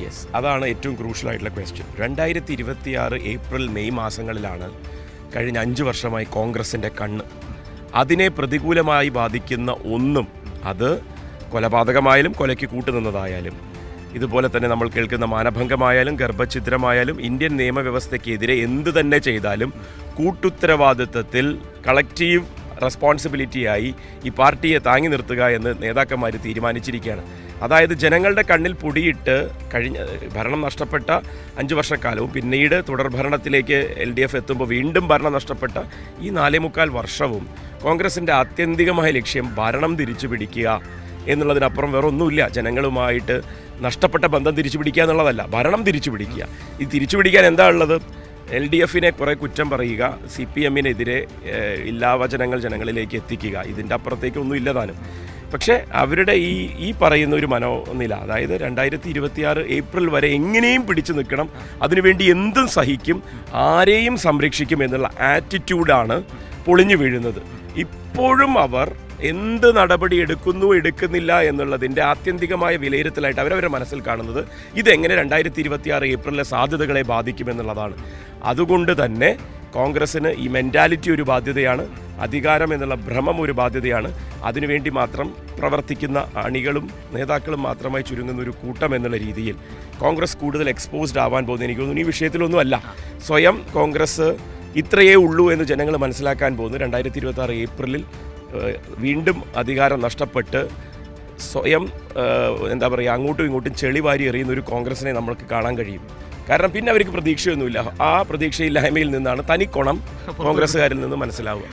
Yes അതാണ് ഏറ്റവും crucial ആയിട്ടുള്ള ക്വസ്റ്റ്യൻ രണ്ടായിരത്തി ഇരുപത്തി ആറ് ഏപ്രിൽ മെയ് മാസങ്ങളിലാണ് കഴിഞ്ഞ അഞ്ച് വർഷമായി കോൺഗ്രസിന്റെ കണ്ണ് അതിനെ പ്രതികൂലമായി ബാധിക്കുന്ന ഒന്നും അത് കൊലപാതകമായാലും കൊലയ്ക്ക് കൂട്ടുനിന്നതായാലും ഇതുപോലെ തന്നെ നമ്മൾ കേൾക്കുന്ന മാനഭംഗമായാലും ഗർഭഛിദ്രമായാലും ഇന്ത്യൻ നിയമവ്യവസ്ഥയ്ക്കെതിരെ എന്ത് തന്നെ ചെയ്താലും കൂട്ടുത്തരവാദിത്വത്തിൽ കളക്റ്റീവ് റെസ്പോൺസിബിലിറ്റിയായി ഈ പാർട്ടിയെ താങ്ങി നിർത്തുക എന്ന് നേതാക്കന്മാർ തീരുമാനിച്ചിരിക്കുകയാണ്. അതായത് ജനങ്ങളുടെ കണ്ണിൽ പൊടിയിട്ട് കഴിഞ്ഞ ഭരണം നഷ്ടപ്പെട്ട അഞ്ച് വർഷക്കാലവും പിന്നീട് തുടർ ഭരണത്തിലേക്ക് എൽ ഡി എഫ് എത്തുമ്പോൾ വീണ്ടും ഭരണം നഷ്ടപ്പെട്ട ഈ നാലേ മുക്കാൽ വർഷവും കോൺഗ്രസിന്റെ ആത്യന്തികമായ ലക്ഷ്യം ഭരണം തിരിച്ചു പിടിക്കുക എന്നുള്ളതിനപ്പുറം വേറെ ഒന്നുമില്ല ജനങ്ങളുമായിട്ട് നഷ്ടപ്പെട്ട ബന്ധം തിരിച്ചു പിടിക്കുക എന്നുള്ളതല്ല ഭരണം തിരിച്ചു പിടിക്കുക. ഈ തിരിച്ചു പിടിക്കാൻ എന്താ ഉള്ളത്? എൽ ഡി എഫിനെ കുറേ കുറ്റം പറയുക സി പി എമ്മിനെതിരെ ഇല്ലാവചനങ്ങൾ ജനങ്ങളിലേക്ക് എത്തിക്കുക ഇതിന്റെ അപ്പുറത്തേക്കൊന്നും ഇല്ല താനും. പക്ഷേ അവരുടെ ഈ ഈ പറയുന്ന ഒരു മനോനില അതായത് രണ്ടായിരത്തി ഇരുപത്തിയാറ് ഏപ്രിൽ വരെ എങ്ങനെയും പിടിച്ചു നിൽക്കണം അതിനുവേണ്ടി എന്തും സഹിക്കും ആരെയും സംരക്ഷിക്കും എന്നുള്ള ആറ്റിറ്റ്യൂഡാണ് പൊളിഞ്ഞു വീഴുന്നത്. ഇപ്പോഴും അവർ എന്ത് നടപടി എടുക്കുന്നു എടുക്കുന്നില്ല എന്നുള്ളതിന്റെ ആത്യന്തികമായ വിലയിരുത്തലായിട്ട് അവരവരുടെ മനസ്സിൽ കാണുന്നത് ഇതെങ്ങനെ രണ്ടായിരത്തി ഇരുപത്തിയാറ് ഏപ്രിലിലെ സാധ്യതകളെ ബാധിക്കുമെന്നുള്ളതാണ് അതുകൊണ്ട് തന്നെ കോൺഗ്രസ്സിന് ഈ മെന്റാലിറ്റി ഒരു ബാധ്യതയാണ് അധികാരം എന്നുള്ള ഭ്രമം ഒരു ബാധ്യതയാണ്. അതിനുവേണ്ടി മാത്രം പ്രവർത്തിക്കുന്ന അണികളും നേതാക്കളും മാത്രമായി ചുരുങ്ങുന്ന ഒരു കൂട്ടം എന്നുള്ള രീതിയിൽ കോൺഗ്രസ് കൂടുതൽ എക്സ്പോസ്ഡ് ആവാൻ പോകുന്നത് എനിക്ക് തോന്നുന്നു ഈ വിഷയത്തിലൊന്നുമല്ല. സ്വയം കോൺഗ്രസ് ഇത്രയേ ഉള്ളൂ എന്ന് ജനങ്ങൾ മനസ്സിലാക്കാൻ പോകുന്നു. രണ്ടായിരത്തി ഇരുപത്തി ഏപ്രിലിൽ വീണ്ടും അധികാരം നഷ്ടപ്പെട്ട് സ്വയം എന്താ പറയുക അങ്ങോട്ടും ഇങ്ങോട്ടും ചെളിവാരി എറിയുന്ന ഒരു കോൺഗ്രസിനെ നമ്മൾക്ക് കാണാൻ കഴിയും. കാരണം പിന്നെ അവർക്ക് പ്രതീക്ഷയൊന്നുമില്ല. ആ പ്രതീക്ഷയില്ലായ്മയിൽ നിന്നാണ് തനിക്കൊണം കോൺഗ്രസ്സുകാരിൽ നിന്ന് മനസ്സിലാവുക.